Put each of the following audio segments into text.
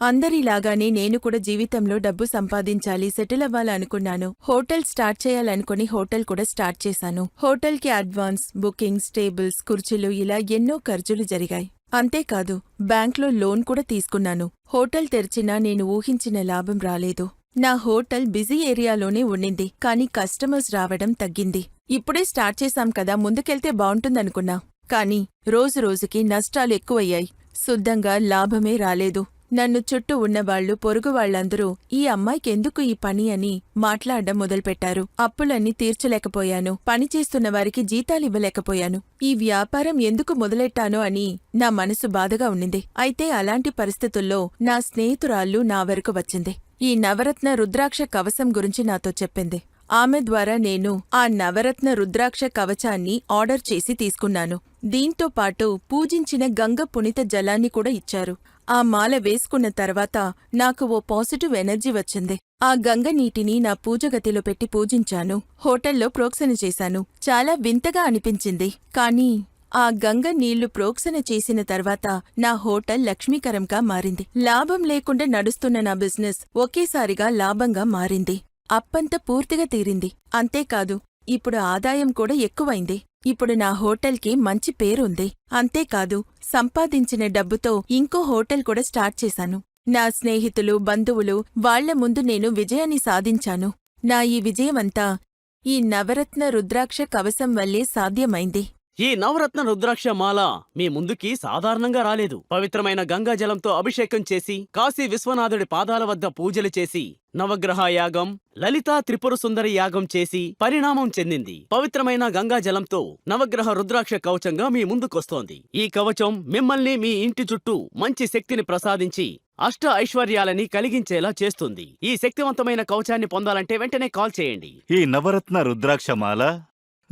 అందరిలాగానే నేను కూడా జీవితంలో డబ్బు సంపాదించాలి సెటిల్ అవ్వాలనుకున్నాను. హోటల్ స్టార్ట్ చేయాలనుకుని హోటల్ కూడా స్టార్ట్ చేశాను. హోటల్కి అడ్వాన్స్ బుకింగ్స్ టేబుల్స్ కుర్చీలు ఇలా ఎన్నో ఖర్చులు జరిగాయి. అంతేకాదు బ్యాంక్లో లోన్ కూడా తీసుకున్నాను. హోటల్ తెరిచినా నేను ఊహించిన లాభం రాలేదు. నా హోటల్ బిజీ ఏరియాలోనే ఉండింది కానీ కస్టమర్స్ రావడం తగ్గింది. ఇప్పుడే స్టార్ట్ చేశాం కదా ముందుకెళ్తే బావుంటుందనుకున్నా కానీ రోజు రోజుకి నష్టాలు ఎక్కువయ్యాయి. శుద్ధంగా లాభమే రాలేదు. నన్ను చుట్టూ ఉన్నవాళ్ళు పొరుగు వాళ్ళందరూ ఈ అమ్మాయికెందుకు ఈ పని అని మాట్లాడడం మొదలుపెట్టారు. అప్పులన్నీ తీర్చలేకపోయాను. పని చేస్తున్న వారికి జీతాలివ్వలేకపోయాను ఈ వ్యాపారం ఎందుకు మొదలెట్టానో అని నా మనసు బాధగా ఉండింది అయితే అలాంటి పరిస్థితుల్లో నా స్నేహితురాళ్ళు నా వరకు వచ్చింది. ఈ నవరత్న రుద్రాక్ష కవసం గురించి నాతో చెప్పింది. ఆమె ద్వారా నేను ఆ నవరత్న రుద్రాక్ష కవచాన్ని ఆర్డర్ చేసి తీసుకున్నాను. దీంతో పాటు పూజించిన గంగ పునిత జలాన్ని కూడా ఇచ్చారు. ఆ మాల వేసుకున్న తర్వాత నాకు ఓ పాజిటివ్ ఎనర్జీ వచ్చింది. ఆ గంగ నీటిని నా పూజగతిలో పెట్టి పూజించాను. హోటల్లో ప్రోక్షణ చేశాను. చాలా వింతగా అనిపించింది. కానీ ఆ గంగ నీళ్ళు ప్రోక్షణ చేసిన తర్వాత నా హోటల్ లక్ష్మీకరంగా మారింది. లాభం లేకుండా నడుస్తున్న నా బిజినెస్ ఒకేసారిగా లాభంగా మారింది. అప్పంతా పూర్తిగా తీరింది. అంతేకాదు ఇప్పుడు ఆదాయం కూడా ఎక్కువైంది. ఇప్పుడు నా హోటల్కి మంచి పేరుంది. అంతేకాదు సంపాదించిన డబ్బుతో ఇంకో హోటల్ కూడా స్టార్ట్ చేశాను. నా స్నేహితులు బంధువులు వాళ్ళ ముందు నేను విజయాన్ని సాధించాను. నా ఈ విజయమంతా ఈ నవరత్న రుద్రాక్ష కవసం వల్లే సాధ్యమైంది. ఈ నవరత్న రుద్రాక్ష మాల మీ ముందుకి సాధారణంగా రాలేదు. పవిత్రమైన గంగాజలంతో అభిషేకం చేసి కాశీ విశ్వనాథుడి పాదాల వద్ద పూజలు చేసి నవగ్రహ యాగం లలితా త్రిపుర సుందరి యాగం చేసి పరిణామం చెందింది. పవిత్రమైన గంగాజలంతో నవగ్రహ రుద్రాక్ష కవచంగా మీ ముందుకొస్తోంది. ఈ కవచం మిమ్మల్ని మీ ఇంటి చుట్టూ మంచి శక్తిని ప్రసాదించి అష్ట ఐశ్వర్యాలని కలిగించేలా చేస్తుంది. ఈ శక్తివంతమైన కవచాన్ని పొందాలంటే వెంటనే కాల్ చేయండి. ఈ నవరత్న రుద్రాక్షమాల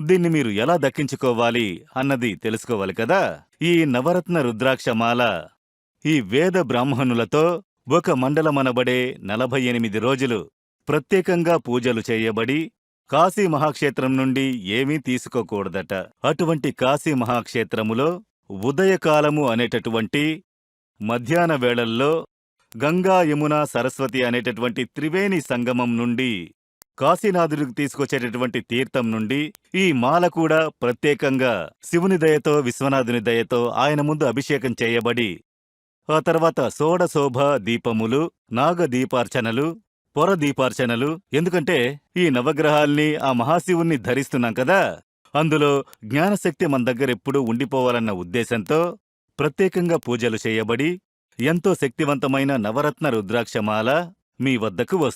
దీన్ని మీరు ఎలా దక్కించుకోవాలి అన్నది తెలుసుకోవాలి కదా? ఈ నవరత్న రుద్రాక్షమాల ఈ వేద బ్రాహ్మణులతో ఒక మండలమనబడే నలభై ఎనిమిది రోజులు ప్రత్యేకంగా పూజలు చేయబడి కాశీ మహాక్షేత్రం నుండి ఏమీ తీసుకోకూడదట. అటువంటి కాశీ మహాక్షేత్రములో ఉదయకాలము అనేటటువంటి మధ్యాహ్న వేళల్లో గంగా యమున సరస్వతి అనేటటువంటి త్రివేణి సంగమం నుండి కాశీనాథుడికి తీసుకొచ్చేటటువంటి తీర్థం నుండి ఈ మాల కూడా ప్రత్యేకంగా శివుని దయతో విశ్వనాథుని దయతో ఆయన ముందు అభిషేకం చేయబడి ఆ తర్వాత షోడశోభ దీపములు నాగదీపార్చనలు పొర దీపార్చనలు ఎందుకంటే ఈ నవగ్రహాల్ని ఆ మహాశివుణ్ణి ధరిస్తున్నాం కదా. అందులో జ్ఞానశక్తి మన దగ్గర ఎప్పుడూ ఉండిపోవాలన్న ఉద్దేశంతో ప్రత్యేకంగా పూజలు చేయబడి ఎంతో శక్తివంతమైన నవరత్న రుద్రాక్షమాల మీ వద్దకు వస్తుంది